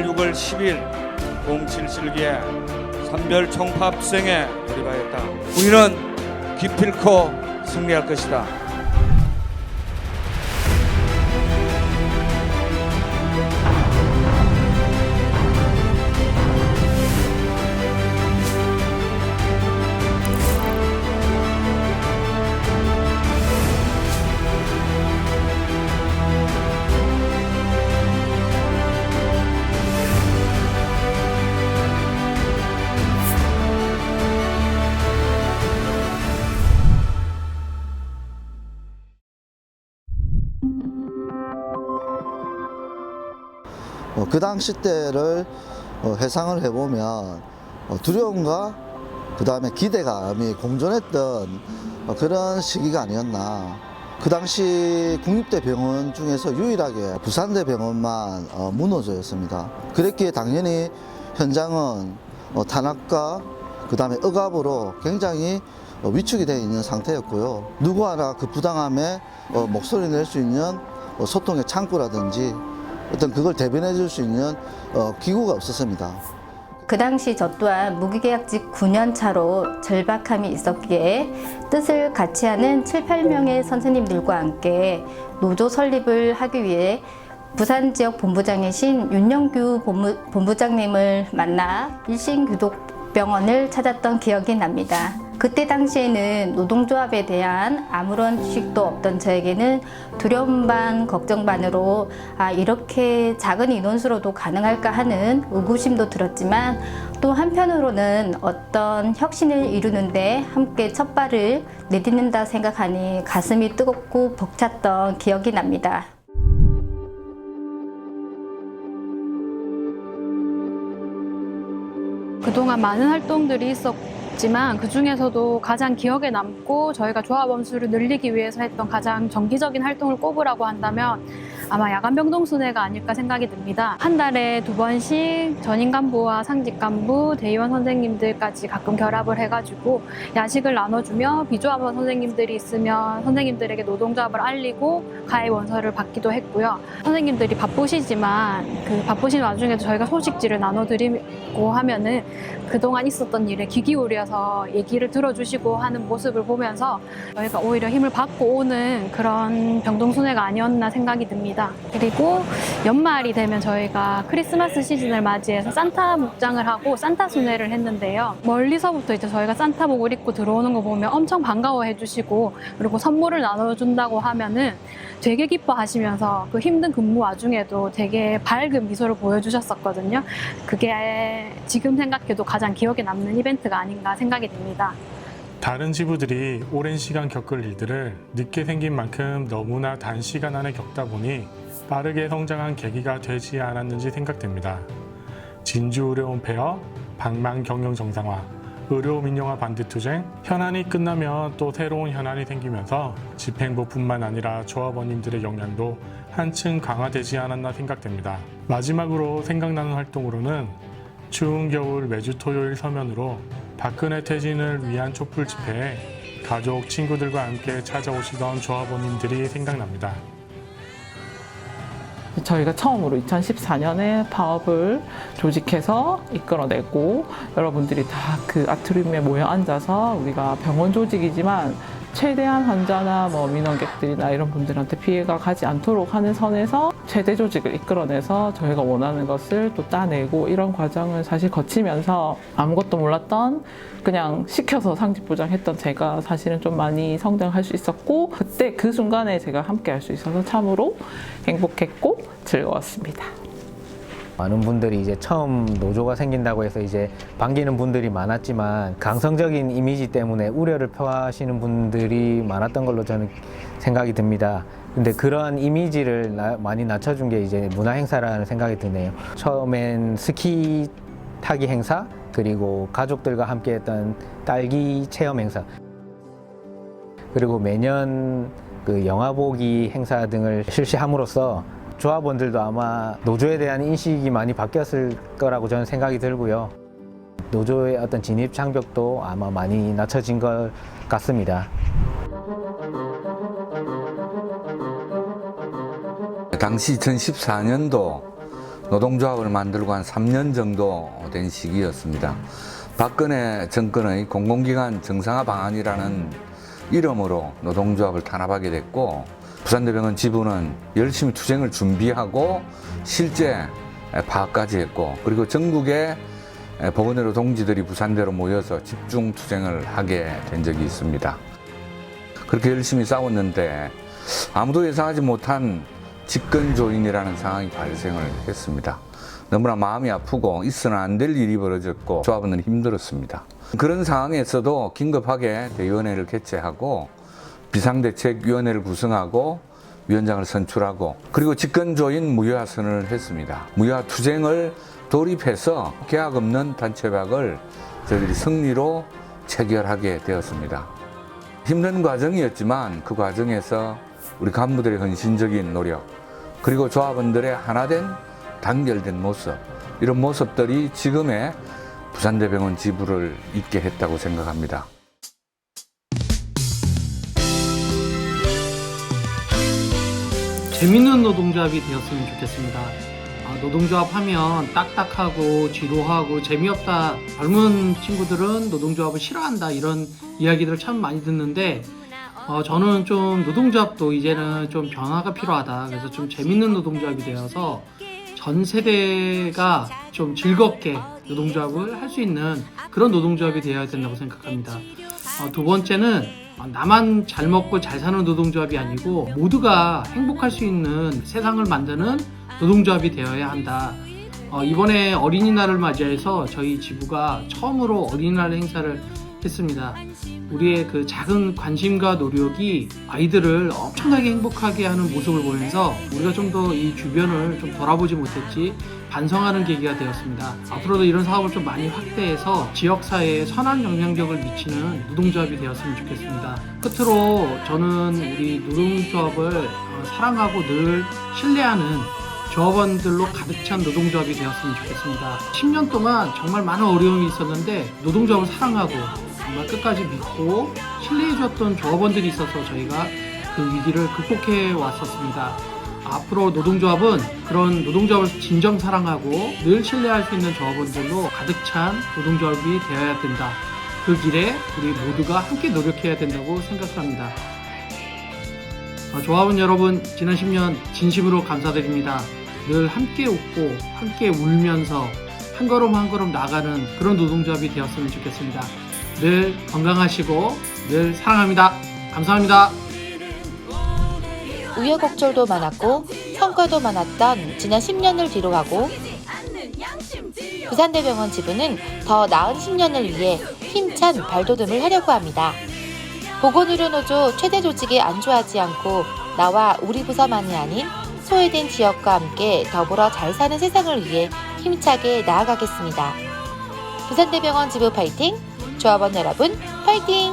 5월 6월 10일 07실기에 산별 총파 합생에 돌입하였다. 우리는 기필코 승리할 것이다. 어, 그 당시 때를 어, 회상을 해보면 어, 두려움과 그 다음에 기대감이 공존했던 어, 그런 시기가 아니었나. 그 당시 국립대 병원 중에서 유일하게 부산대 병원만 어, 문호조였습니다. 그랬기에 당연히 현장은 어, 탄압과 그 다음에 억압으로 굉장히 어, 위축이 되어 있는 상태였고요. 누구 하나 그 부당함에 어, 목소리 낼 수 있는 어, 소통의 창구라든지 어떤 그걸 대변해 줄 수 있는 어, 기구가 없었습니다. 그 당시 저 또한 무기계약직 9년 차로 절박함이 있었기에 뜻을 같이 하는 7, 8명의 선생님들과 함께 노조 설립을 하기 위해 부산 지역 본부장이신 윤영규 본부, 본부장님을 만나 일신교독병원을 찾았던 기억이 납니다. 그때 당시에는 노동조합에 대한 아무런 지식도 없던 저에게는 두려움 반 걱정 반으로 아 이렇게 작은 인원수로도 가능할까 하는 의구심도 들었지만 또 한편으로는 어떤 혁신을 이루는데 함께 첫 발을 내딛는다 생각하니 가슴이 뜨겁고 벅찼던 기억이 납니다. 그동안 많은 활동들이 있었 지만 그 중에서도 가장 기억에 남고 저희가 조합 원 수를 늘리기 위해서 했던 가장 정기적인 활동을 꼽으라고 한다면 아마 야간 병동 순회가 아닐까 생각이 듭니다. 한 달에 두 번씩 전임 간부와 상직 간부, 대의원 선생님들까지 가끔 결합을 해가지고 야식을 나눠주며 비조합원 선생님들이 있으면 선생님들에게 노동조합을 알리고 가입 원서를 받기도 했고요. 선생님들이 바쁘시지만 그 바쁘신 와중에도 저희가 소식지를 나눠드리고 하면은 그동안 있었던 일에 귀 기울여서 얘기를 들어주시고 하는 모습을 보면서 저희가 오히려 힘을 받고 오는 그런 병동순회가 아니었나 생각이 듭니다. 그리고 연말이 되면 저희가 크리스마스 시즌을 맞이해서 산타 목장을 하고 산타 순회를 했는데요. 멀리서부터 이제 저희가 산타복을 입고 들어오는 거 보면 엄청 반가워해 주시고 그리고 선물을 나눠준다고 하면은 되게 기뻐하시면서 그 힘든 근무 와중에도 되게 밝은 미소를 보여주셨었거든요. 그게 지금 생각해도 가장 기억에 남는 이벤트가 아닌가 생각이 듭니다. 다른 지부들이 오랜 시간 겪을 일들을 늦게 생긴 만큼 너무나 단시간 안에 겪다 보니 빠르게 성장한 계기가 되지 않았는지 생각됩니다. 진주 의료원 폐업, 방망 경영 정상화, 의료 민영화 반대 투쟁, 현안이 끝나면 또 새로운 현안이 생기면서 집행부뿐만 아니라 조합원님들의 역량도 한층 강화되지 않았나 생각됩니다. 마지막으로 생각나는 활동으로는 추운 겨울 매주 토요일 서면으로 박근혜 퇴진을 위한 촛불 집회에 가족, 친구들과 함께 찾아오시던 조합원님들이 생각납니다. 저희가 처음으로 2014년에 파업을 조직해서 이끌어내고 여러분들이 다 그 아트리움에 모여 앉아서 우리가 병원 조직이지만 최대한 환자나 뭐 민원객들이나 이런 분들한테 피해가 가지 않도록 하는 선에서 최대 조직을 이끌어내서 저희가 원하는 것을 또 따내고 이런 과정을 사실 거치면서 아무것도 몰랐던 그냥 시켜서 상직 부장했던 제가 사실은 좀 많이 성장할 수 있었고 그때 그 순간에 제가 함께 할 수 있어서 참으로 행복했고 즐거웠습니다. 많은 분들이 이제 처음 노조가 생긴다고 해서 이제 반기는 분들이 많았지만 강성적인 이미지 때문에 우려를 표하시는 분들이 많았던 걸로 저는 생각이 듭니다. 근데 그러한 이미지를 나- 많이 낮춰준 게 이제 문화 행사라는 생각이 드네요. 처음엔 스키 타기 행사 그리고 가족들과 함께 했던 딸기 체험 행사 그리고 매년 그 영화 보기 행사 등을 실시함으로써 조합원들도 아마 노조에 대한 인식이 많이 바뀌었을 거라고 저는 생각이 들고요. 노조의 어떤 진입 장벽도 아마 많이 낮춰진 것 같습니다. 당시 2014년도 노동조합을 만들고 한 3년 정도 된 시기였습니다. 박근혜 정권의 공공기관 정상화 방안이라는 이름으로 노동조합을 탄압하게 됐고 부산대병원 지부는 열심히 투쟁을 준비하고 실제 파악까지 했고 그리고 전국의 보건의료 동지들이 부산대로 모여서 집중 투쟁을 하게 된 적이 있습니다. 그렇게 열심히 싸웠는데 아무도 예상하지 못한 집권 조인이라는 상황이 발생을 했습니다. 너무나 마음이 아프고 있어는 안 될 일이 벌어졌고 조합원은 힘들었습니다. 그런 상황에서도 긴급하게 대위원회를 개최하고 비상대책위원회를 구성하고 위원장을 선출하고 그리고 집권조인 무효화선을 했습니다. 무효화 투쟁을 돌입해서 계약 없는 단체박을 저희들이 승리로 체결하게 되었습니다. 힘든 과정이었지만 그 과정에서 우리 간부들의 헌신적인 노력 그리고 조합원들의 하나된 단결된 모습 이런 모습들이 지금의 부산대병원 지부를 있게 했다고 생각합니다. 재밌는 노동조합이 되었으면 좋겠습니다. 아, 노동조합 하면 딱딱하고 지루하고 재미없다. 젊은 친구들은 노동조합을 싫어한다. 이런 이야기들을 참 많이 듣는데 어, 저는 좀 노동조합도 이제는 좀 변화가 필요하다. 그래서 좀 재밌는 노동조합이 되어서 전 세대가 좀 즐겁게 노동조합을 할 수 있는 그런 노동조합이 되어야 된다고 생각합니다. 어, 두 번째는 어, 나만 잘 먹고 잘 사는 노동조합이 아니고 모두가 행복할 수 있는 세상을 만드는 노동조합이 되어야 한다. 어, 이번에 어린이날을 맞이해서 저희 지부가 처음으로 어린이날 행사를 했습니다. 우리의 그 작은 관심과 노력이 아이들을 엄청나게 행복하게 하는 모습을 보면서 우리가 좀 더 이 주변을 좀 돌아보지 못했지 반성하는 계기가 되었습니다. 앞으로도 이런 사업을 좀 많이 확대해서 지역사회에 선한 영향력을 미치는 노동조합이 되었으면 좋겠습니다. 끝으로 저는 우리 노동조합을 어, 사랑하고 늘 신뢰하는 조합원들로 가득 찬 노동조합이 되었으면 좋겠습니다. 10년 동안 정말 많은 어려움이 있었는데 노동조합을 사랑하고 정말 끝까지 믿고 신뢰해줬던 조합원들이 있어서 저희가 그 위기를 극복해 왔었습니다. 앞으로 노동조합은 그런 노동조합을 진정 사랑하고 늘 신뢰할 수 있는 조합원들로 가득 찬 노동조합이 되어야 된다. 그 길에 우리 모두가 함께 노력해야 된다고 생각합니다. 어, 조합원 여러분, 지난 10년 진심으로 감사드립니다. 늘 함께 웃고 함께 울면서 한 걸음 한 걸음 나가는 그런 노동조합이 되었으면 좋겠습니다. 늘 건강하시고 늘 사랑합니다. 감사합니다. 우여곡절도 많았고 성과도 많았던 지난 10년을 뒤로하고 부산대병원 지부는 더 나은 10년을 위해 힘찬 발돋움을 하려고 합니다. 보건의료노조 최대 조직에 안주하지 않고 나와 우리 부서만이 아닌 소외된 지역과 함께 더불어 잘 사는 세상을 위해 힘차게 나아가겠습니다. 부산대병원 지부 파이팅! 조합원 여러분 파이팅!